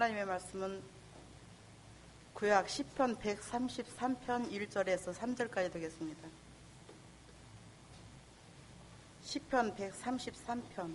하나님의 말씀은 구약 10편 133편 1절에서 3절까지 되겠습니다. 10편 133편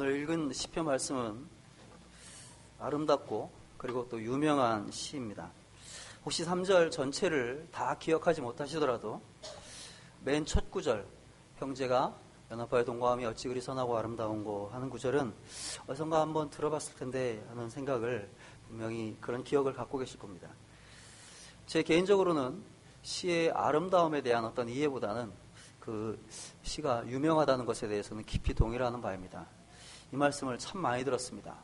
오늘 읽은 시편 말씀은 아름답고 그리고 또 유명한 시입니다. 혹시 3절 전체를 다 기억하지 못하시더라도 맨 첫 구절 형제가 연합하여 동거함이 어찌 그리 선하고 아름다운 거 하는 구절은 어선가 한번 들어봤을 텐데 하는 생각을 분명히 그런 기억을 갖고 계실 겁니다. 제 개인적으로는 시의 아름다움에 대한 어떤 이해보다는 그 시가 유명하다는 것에 대해서는 깊이 동의하는 바입니다. 이 말씀을 참 많이 들었습니다.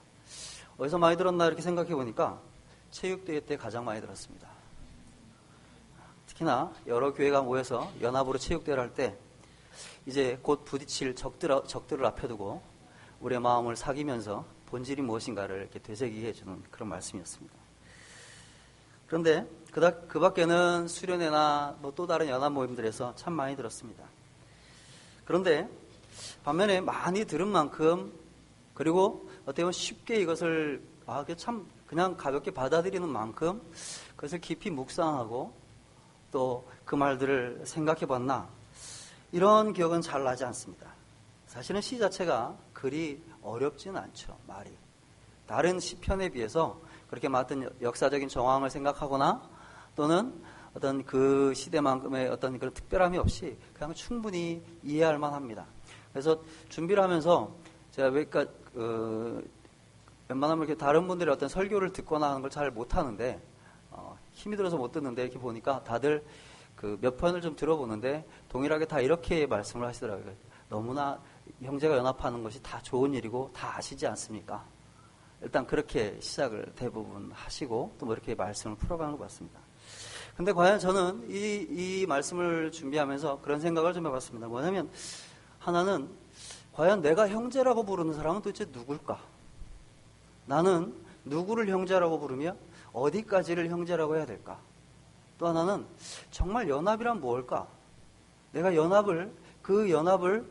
어디서 많이 들었나 이렇게 생각해 보니까 체육대회 때 가장 많이 들었습니다. 특히나 여러 교회가 모여서 연합으로 체육대회를 할 때 이제 곧 부딪힐 적들, 적들을 앞에 두고 우리의 마음을 사귀면서 본질이 무엇인가를 이렇게 되새기게 해주는 그런 말씀이었습니다. 그런데 그, 그 밖에는 수련회나 뭐 또 다른 연합 모임들에서 참 많이 들었습니다. 그런데 반면에 많이 들은 만큼 그리고 어떻게 보면 쉽게 이것을 아, 참 그냥 가볍게 받아들이는 만큼 그것을 깊이 묵상하고 또 그 말들을 생각해 봤나 이런 기억은 잘 나지 않습니다. 사실은 시 자체가 그리 어렵지는 않죠, 말이. 다른 시편에 비해서 그렇게 맡은 역사적인 정황을 생각하거나 또는 어떤 그 시대만큼의 어떤 그런 특별함이 없이 그냥 충분히 이해할 만합니다. 그래서 준비를 하면서 제가 왜까 그, 웬만하면 이렇게 다른 분들의 어떤 설교를 듣거나 하는 걸 잘 못하는데, 어, 힘이 들어서 못 듣는데, 이렇게 보니까 다들 그 몇 편을 좀 들어보는데, 동일하게 다 이렇게 말씀을 하시더라고요. 너무나 형제가 연합하는 것이 다 좋은 일이고, 다 아시지 않습니까? 일단 그렇게 시작을 대부분 하시고, 또 뭐 이렇게 말씀을 풀어가는 것 같습니다. 근데 과연 저는 이, 이 말씀을 준비하면서 그런 생각을 좀 해봤습니다. 뭐냐면, 하나는 과연 내가 형제라고 부르는 사람은 도대체 누굴까? 나는 누구를 형제라고 부르며 어디까지를 형제라고 해야 될까? 또 하나는 정말 연합이란 무엇일까? 내가 연합을 그 연합을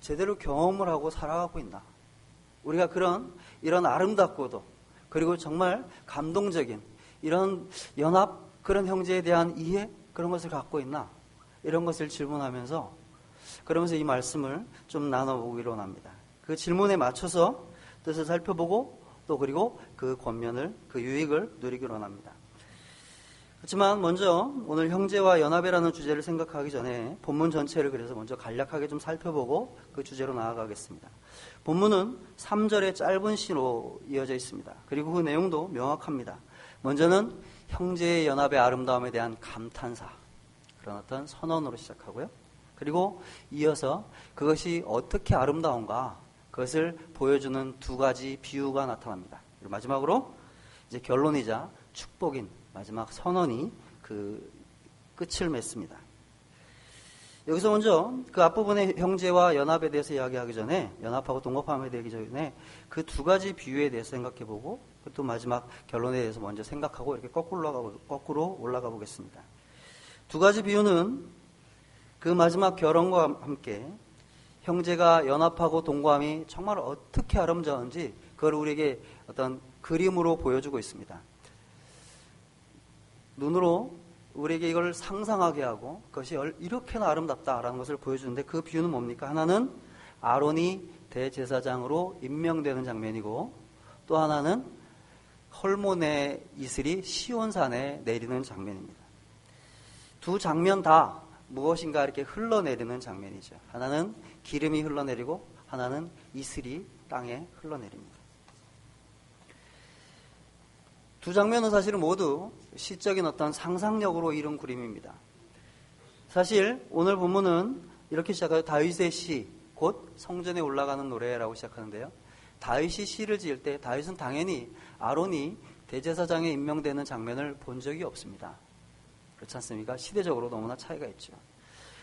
제대로 경험을 하고 살아가고 있나? 우리가 그런 이런 아름답고도 그리고 정말 감동적인 이런 연합 그런 형제에 대한 이해 그런 것을 갖고 있나? 이런 것을 질문하면서 그러면서 이 말씀을 좀 나눠보기로 합니다. 그 질문에 맞춰서 뜻을 살펴보고 또 그리고 그 권면을, 그 유익을 누리기로 합니다. 그렇지만 먼저 오늘 형제와 연합이라는 주제를 생각하기 전에 본문 전체를 그래서 먼저 간략하게 좀 살펴보고 그 주제로 나아가겠습니다. 본문은 3절의 짧은 시로 이어져 있습니다. 그리고 그 내용도 명확합니다. 먼저는 형제의 연합의 아름다움에 대한 감탄사, 그런 어떤 선언으로 시작하고요. 그리고 이어서 그것이 어떻게 아름다운가 그것을 보여주는 두 가지 비유가 나타납니다. 마지막으로 이제 결론이자 축복인 마지막 선언이 그 끝을 맺습니다. 여기서 먼저 그 앞부분의 형제와 연합에 대해서 이야기하기 전에 연합하고 동업함에 대하기 전에 그 두 가지 비유에 대해서 생각해 보고 또 마지막 결론에 대해서 먼저 생각하고 이렇게 거꾸로 올라가 보겠습니다. 두 가지 비유는 그 마지막 결혼과 함께 형제가 연합하고 동거함이 정말 어떻게 아름다운지 그걸 우리에게 어떤 그림으로 보여주고 있습니다. 눈으로 우리에게 이걸 상상하게 하고 그것이 이렇게나 아름답다라는 것을 보여주는데 그 비유는 뭡니까? 하나는 아론이 대제사장으로 임명되는 장면이고 또 하나는 헐몬의 이슬이 시온산에 내리는 장면입니다. 두 장면 다 무엇인가 이렇게 흘러내리는 장면이죠. 하나는 기름이 흘러내리고 하나는 이슬이 땅에 흘러내립니다. 두 장면은 사실은 모두 시적인 어떤 상상력으로 이룬 그림입니다. 사실 오늘 본문은 이렇게 시작해요. 다윗의 시, 곧 성전에 올라가는 노래라고 시작하는데요. 다윗이 시를 지을 때 다윗은 당연히 아론이 대제사장에 임명되는 장면을 본 적이 없습니다. 그렇지 않습니까? 시대적으로 너무나 차이가 있죠.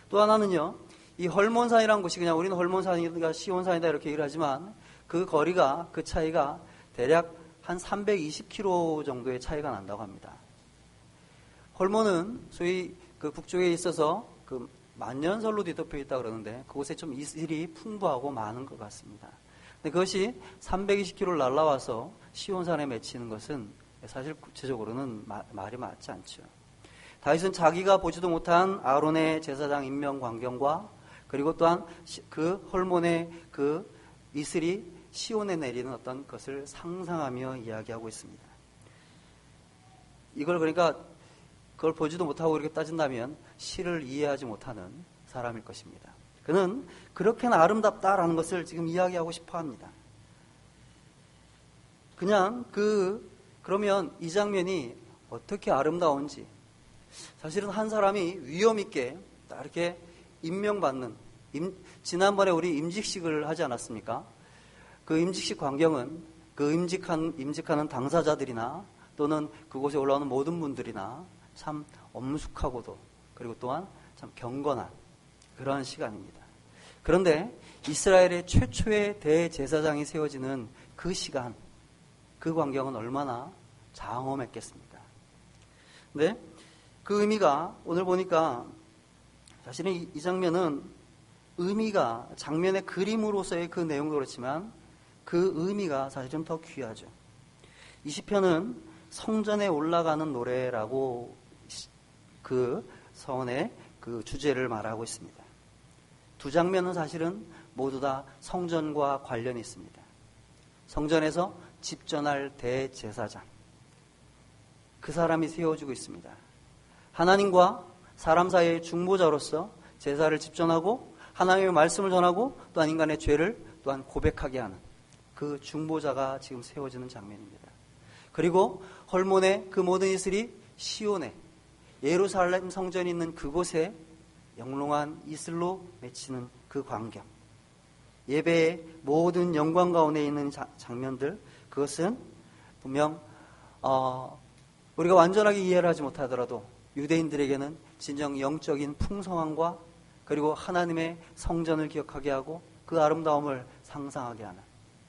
또 하나는요, 이 헐몬산이라는 곳이 그냥 우리는 헐몬산이다, 시온산이다 이렇게 얘기를 하지만 그 거리가, 그 차이가 대략 한 320km 정도의 차이가 난다고 합니다. 헐몬은 소위 그 북쪽에 있어서 그 만년설로 뒤덮여 있다 그러는데 그곳에 좀 이슬이 풍부하고 많은 것 같습니다. 근데 그것이 320km를 날라와서 시온산에 맺히는 것은 사실 구체적으로는 마, 말이 맞지 않죠. 다윗은 자기가 보지도 못한 아론의 제사장 임명 광경과 그리고 또한 그 헐몬의 그 이슬이 시온에 내리는 어떤 것을 상상하며 이야기하고 있습니다. 이걸 그러니까 그걸 보지도 못하고 이렇게 따진다면 시를 이해하지 못하는 사람일 것입니다. 그는 그렇게나 아름답다라는 것을 지금 이야기하고 싶어 합니다. 그냥 그, 그러면 이 장면이 어떻게 아름다운지 사실은 한 사람이 위험 있게 이렇게 임명받는, 임, 지난번에 우리 임직식을 하지 않았습니까? 그 임직식 광경은 그 임직한, 임직하는 당사자들이나 또는 그곳에 올라오는 모든 분들이나 참 엄숙하고도 그리고 또한 참 경건한 그러한 시간입니다. 그런데 이스라엘의 최초의 대제사장이 세워지는 그 시간, 그 광경은 얼마나 장엄했겠습니까? 근데 그 의미가 오늘 보니까 사실은 이, 이 장면은 의미가 장면의 그림으로서의 그 내용도 그렇지만 그 의미가 사실은 더 귀하죠. 이 시편은 성전에 올라가는 노래라고 그 서원의 그 주제를 말하고 있습니다. 두 장면은 사실은 모두 다 성전과 관련이 있습니다. 성전에서 집전할 대제사장. 그 사람이 세워지고 있습니다. 하나님과 사람 사이의 중보자로서 제사를 집전하고 하나님의 말씀을 전하고 또한 인간의 죄를 또한 고백하게 하는 그 중보자가 지금 세워지는 장면입니다. 그리고 헐몬의 그 모든 이슬이 시온에 예루살렘 성전이 있는 그곳에 영롱한 이슬로 맺히는 그 광경. 예배의 모든 영광 가운데 있는 자, 장면들 그것은 분명 어, 우리가 완전하게 이해를 하지 못하더라도 유대인들에게는 진정 영적인 풍성함과 그리고 하나님의 성전을 기억하게 하고 그 아름다움을 상상하게 하는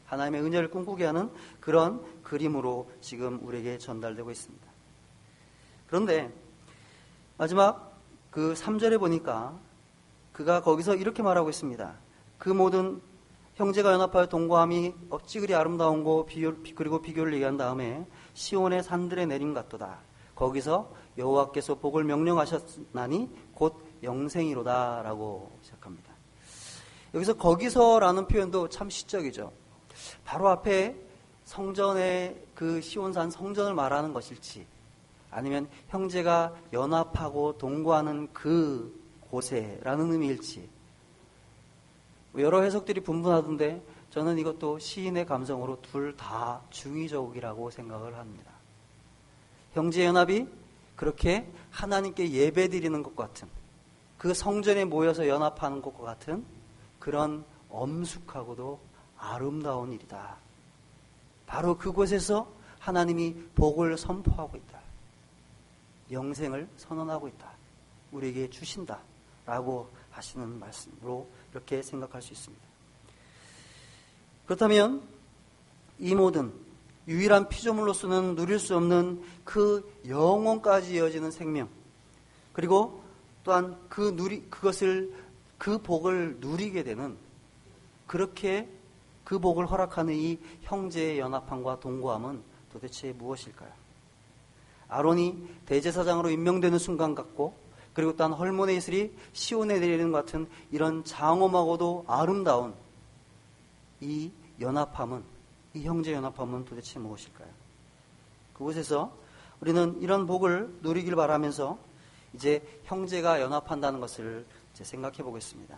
하나님의 은혜를 꿈꾸게 하는 그런 그림으로 지금 우리에게 전달되고 있습니다. 그런데 마지막 그 3절에 보니까 그가 거기서 이렇게 말하고 있습니다. 그 모든 형제가 연합하여 동거함이 어찌 그리 아름다운 거 비교, 그리고 비교를 얘기한 다음에 시온의 산들에 내린 같도다. 거기서 여호와께서 복을 명령하셨나니 곧 영생이로다라고 시작합니다. 여기서 거기서라는 표현도 참 시적이죠. 바로 앞에 성전의 그 시온산 성전을 말하는 것일지 아니면 형제가 연합하고 동거하는 그 곳에라는 의미일지 여러 해석들이 분분하던데 저는 이것도 시인의 감성으로 둘 다 중의적이라고 생각을 합니다. 형제 연합이 그렇게 하나님께 예배 드리는 것 같은 그 성전에 모여서 연합하는 것과 같은 그런 엄숙하고도 아름다운 일이다. 바로 그곳에서 하나님이 복을 선포하고 있다. 영생을 선언하고 있다. 우리에게 주신다. 라고 하시는 말씀으로 이렇게 생각할 수 있습니다. 그렇다면 이 모든 유일한 피조물로서는 누릴 수 없는 그 영원까지 이어지는 생명 그리고 또한 그 누리 그것을 그 복을 누리게 되는 그렇게 그 복을 허락하는 이 형제의 연합함과 동거함은 도대체 무엇일까요? 아론이 대제사장으로 임명되는 순간 같고 그리고 또한 헐몬의 이슬이 시온에 내리는 것 같은 이런 장엄하고도 아름다운 이 연합함은 이 형제 연합함은 도대체 무엇일까요? 그곳에서 우리는 이런 복을 누리길 바라면서 이제 형제가 연합한다는 것을 생각해 보겠습니다.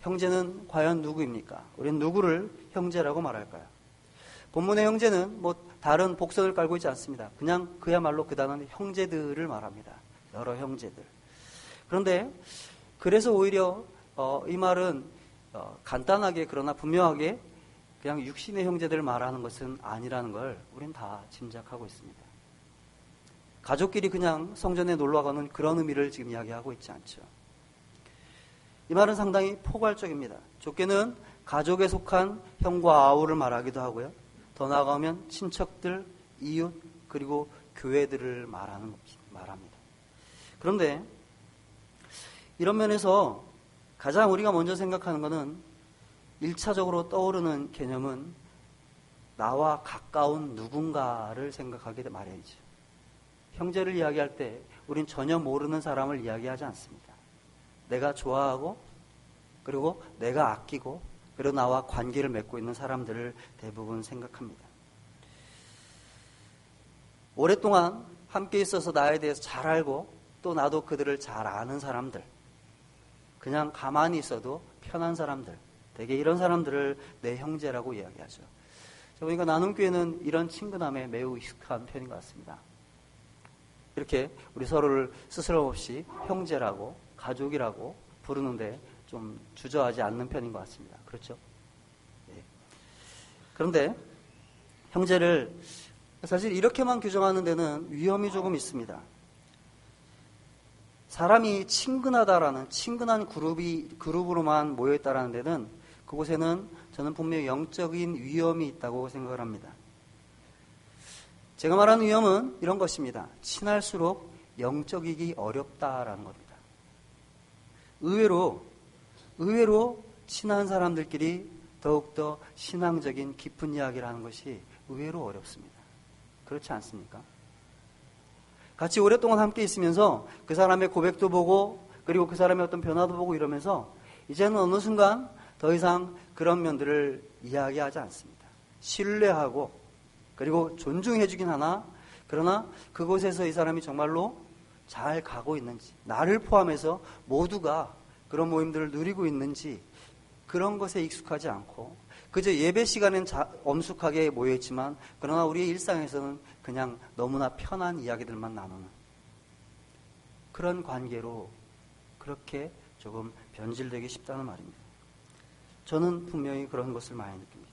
형제는 과연 누구입니까? 우리는 누구를 형제라고 말할까요? 본문의 형제는 뭐 다른 복선을 깔고 있지 않습니다. 그냥 그야말로 그 단어는 형제들을 말합니다. 여러 형제들. 그런데 그래서 오히려 어, 이 말은 어, 간단하게 그러나 분명하게 그냥 육신의 형제들을 말하는 것은 아니라는 걸 우리는 다 짐작하고 있습니다. 가족끼리 그냥 성전에 놀러 가는 그런 의미를 지금 이야기하고 있지 않죠. 이 말은 상당히 포괄적입니다. 좁게는 가족에 속한 형과 아우를 말하기도 하고요. 더 나아가면 친척들, 이웃, 그리고 교회들을 말하는, 말합니다. 그런데 이런 면에서 가장 우리가 먼저 생각하는 것은 1차적으로 떠오르는 개념은 나와 가까운 누군가를 생각하게 마련이죠. 형제를 이야기할 때 우린 전혀 모르는 사람을 이야기하지 않습니다. 내가 좋아하고 그리고 내가 아끼고 그리고 나와 관계를 맺고 있는 사람들을 대부분 생각합니다. 오랫동안 함께 있어서 나에 대해서 잘 알고 또 나도 그들을 잘 아는 사람들 그냥 가만히 있어도 편한 사람들 대개 이런 사람들을 내 형제라고 이야기하죠. 보니까 나눔교회는 이런 친근함에 매우 익숙한 편인 것 같습니다. 이렇게 우리 서로를 스스럼 없이 형제라고 가족이라고 부르는데 좀 주저하지 않는 편인 것 같습니다. 그렇죠? 네. 그런데 형제를 사실 이렇게만 규정하는 데는 위험이 조금 있습니다. 사람이 친근하다라는 친근한 그룹이 그룹으로만 모여 있다라는 데는 그곳에는 저는 분명히 영적인 위험이 있다고 생각을 합니다. 제가 말하는 위험은 이런 것입니다. 친할수록 영적이기 어렵다라는 겁니다. 의외로, 의외로 친한 사람들끼리 더욱더 신앙적인 깊은 이야기를 하는 것이 의외로 어렵습니다. 그렇지 않습니까? 같이 오랫동안 함께 있으면서 그 사람의 고백도 보고 그리고 그 사람의 어떤 변화도 보고 이러면서 이제는 어느 순간 더 이상 그런 면들을 이야기하지 않습니다. 신뢰하고 그리고 존중해 주긴 하나 그러나 그곳에서 이 사람이 정말로 잘 가고 있는지 나를 포함해서 모두가 그런 모임들을 누리고 있는지 그런 것에 익숙하지 않고 그저 예배 시간엔 자, 엄숙하게 모여있지만 그러나 우리의 일상에서는 그냥 너무나 편한 이야기들만 나누는 그런 관계로 그렇게 조금 변질되기 쉽다는 말입니다. 저는 분명히 그런 것을 많이 느낍니다.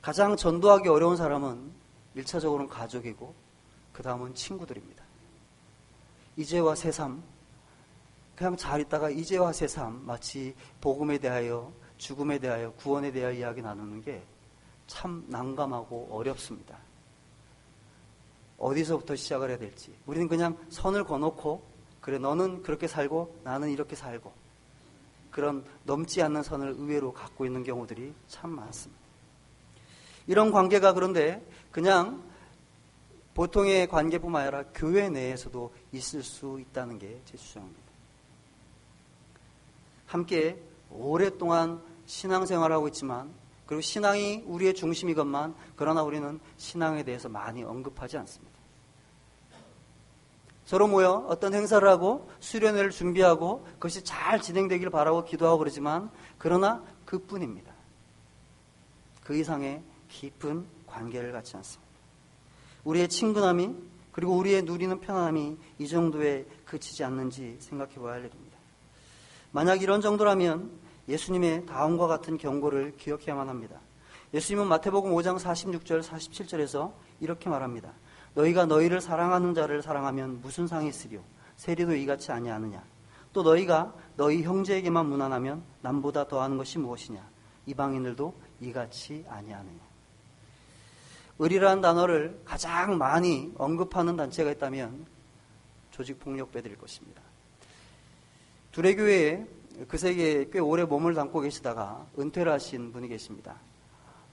가장 전도하기 어려운 사람은 1차적으로는 가족이고 그 다음은 친구들입니다. 이제와 새삼 그냥 잘 있다가 이제와 새삼 마치 복음에 대하여 죽음에 대하여 구원에 대하여 이야기 나누는 게 참 난감하고 어렵습니다. 어디서부터 시작을 해야 될지. 우리는 그냥 선을 거놓고 그래 너는 그렇게 살고 나는 이렇게 살고 그런 넘지 않는 선을 의외로 갖고 있는 경우들이 참 많습니다. 이런 관계가 그런데 그냥 보통의 관계뿐만 아니라 교회 내에서도 있을 수 있다는 게 제 주장입니다. 함께 오랫동안 신앙생활하고 있지만 그리고 신앙이 우리의 중심이건만 그러나 우리는 신앙에 대해서 많이 언급하지 않습니다. 서로 모여 어떤 행사를 하고 수련회를 준비하고 그것이 잘 진행되길 바라고 기도하고 그러지만 그러나 그뿐입니다. 그 이상의 깊은 관계를 갖지 않습니다. 우리의 친근함이 그리고 우리의 누리는 편안함이 이 정도에 그치지 않는지 생각해 봐야 할 일입니다. 만약 이런 정도라면 예수님의 다음과 같은 경고를 기억해야만 합니다. 예수님은 마태복음 5장 46절 47절에서 이렇게 말합니다. 너희가 너희를 사랑하는 자를 사랑하면 무슨 상이 있으리요 세리도 이같이 아니하느냐 또 너희가 너희 형제에게만 무난하면 남보다 더하는 것이 무엇이냐 이방인들도 이같이 아니하느냐 의리라는 단어를 가장 많이 언급하는 단체가 있다면 조직폭력배들일 것입니다. 두레교회에 그 세계에 꽤 오래 몸을 담고 계시다가 은퇴를 하신 분이 계십니다.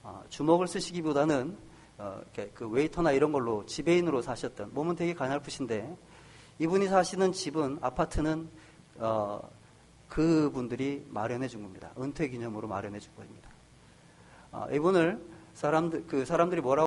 어, 주먹을 쓰시기보다는 어, 그 웨이터나 이런 걸로 지배인으로 사셨던 몸은 되게 가냘프신데 이분이 사시는 집은 아파트는 어, 그분들이 마련해 준 겁니다. 은퇴 기념으로 마련해 준 겁니다. 아, 이분을 사람들 그 사람들이 뭐라고